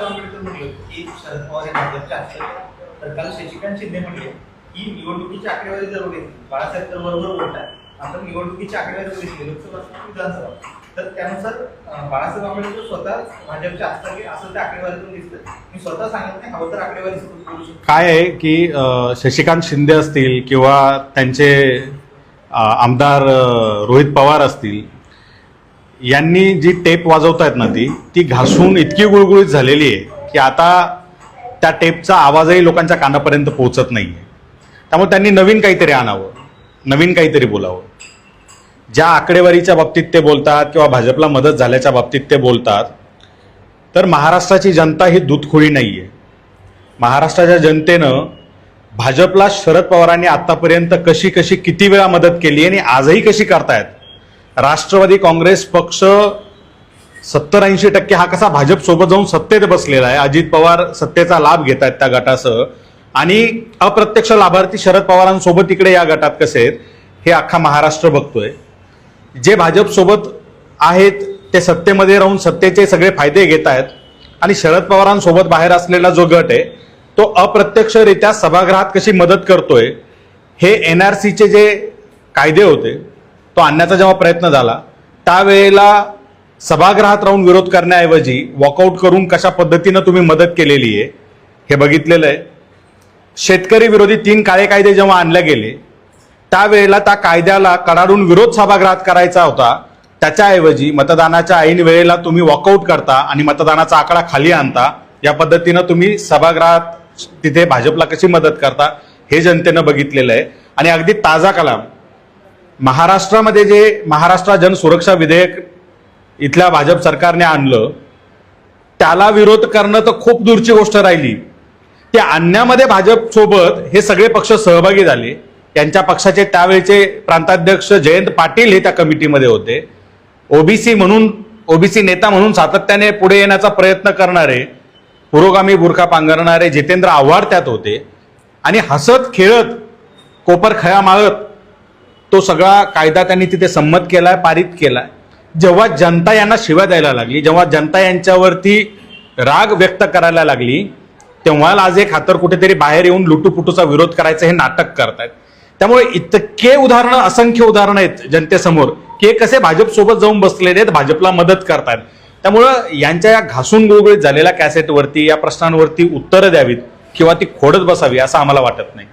आंबेडकर की शरद पवार हे भाजपचे असतात तर काल शशिकांत शिंदे म्हणले की निवडणुकीची आकडेवारी जर बघितली बाळासाहेब तर बरोबर बोलतात. आपण निवडणुकीची आकडेवारी बघितली लोकसभा विधानसभा. तर त्यानुसार बाळासाहेब आंबेडकर स्वतः भाजपचे असतात की असं त्या आकडेवारीतून दिसतं मी स्वतः सांगत नाही हवं तर आकडेवारी काय आहे की शशिकांत शिंदे असतील किंवा त्यांचे आमदार रोहित पवार असतील यांनी जी टेप वाजवतायत ना ती ती घासून इतकी गुळगुळीत झालेली आहे की आता त्या टेपचा आवाजही लोकांच्या कानापर्यंत पोहोचत नाही आहे त्यामुळे त्यांनी नवीन काहीतरी आणावं नवीन काहीतरी बोलावं. ज्या आकडेवारीच्या बाबतीत ते बोलतात किंवा भाजपला मदत झाल्याच्या बाबतीत ते बोलतात तर महाराष्ट्राची जनता ही दूधखोळी नाही आहे महाराष्ट्राच्या जनतेनं भाजपला शरद पवारांनी आतापर्यंत कशी कशी किती वेळा मदत केली आणि आजही कशी करतायत राष्ट्रवादी काँग्रेस पक्ष सत्तर ऐंशी टक्के हा कसा भाजप सोबत जाऊन सत्तेत बसलेला आहे? अजित पवार सत्तेचा लाभ घेत आहेत त्या गटासह. आणि अप्रत्यक्ष लाभार्थी शरद पवारांसोबत इकडे या गटात कसे आहेत हे अख्खा महाराष्ट्र बघतोय. जे भाजप सोबत आहेत ते सत्तेमध्ये राहून सत्तेचे सगळे फायदे घेत आहेत. आणि शरद पवारांसोबत बाहेर असलेला जो गट आहे तो अप्रत्यक्षरित्या सभागृहात कशी मदत करतोय हे एन आर सीचे जे कायदे होते तो आणण्याचा जेव्हा प्रयत्न झाला त्यावेळेला सभागृहात राहून विरोध करण्याऐवजी वॉकआउट करून कशा पद्धतीनं तुम्ही मदत केलेली आहे हे बघितलेलं आहे. शेतकरी विरोधी तीन काळे कायदे जेव्हा आणले गेले त्यावेळेला त्या कायद्याला कडाडून विरोध सभागृहात करायचा होता. त्याच्याऐवजी मतदानाच्या ऐन वेळेला तुम्ही वॉकआउट करता आणि मतदानाचा आकडा खाली आणता या पद्धतीनं तुम्ही सभागृहात तिथे भाजपला कशी मदत करता हे जनतेनं बघितलेलं आहे. आणि अगदी ताजा कलाम महाराष्ट्रामध्ये जे महाराष्ट्र जनसुरक्षा विधेयक इथल्या भाजप सरकारने आणलं त्याला विरोध करणं तर खूप दूरची गोष्ट राहिली. ते आणण्यामध्ये भाजपसोबत हे सगळे पक्ष सहभागी झाले. त्यांच्या पक्षाचे त्यावेळेचे प्रांताध्यक्ष जयंत पाटील हे त्या कमिटीमध्ये होते. ओबीसी म्हणून ओबीसी नेता म्हणून सातत्याने पुढे येण्याचा प्रयत्न करणारे पुरोगामी बुरखा पांघरणारे जितेंद्र आव्हाड त्यात होते. आणि हसत खेळत कोपर खया माळत तो सगळा कायदा त्यांनी तिथे संमत केलाय पारित केलाय. जेव्हा जनता यांना शिव्या द्यायला लागली जेव्हा जनता यांच्यावरती राग व्यक्त करायला लागली तेव्हा आज एक हातर कुठेतरी बाहेर येऊन लुटूपुटूचा विरोध करायचं हे नाटक करतायत. त्यामुळे इतके उदाहरणं असंख्य उदाहरणं आहेत जनतेसमोर की हे कसे भाजपसोबत जाऊन बसलेले आहेत भाजपला मदत करतायत. त्यामुळं यांच्या या घासून गुळगुळीत झालेल्या कॅसेटवरती या प्रश्नांवरती उत्तरं द्यावीत किंवा ती खोडत बसावी असं आम्हाला वाटत नाही.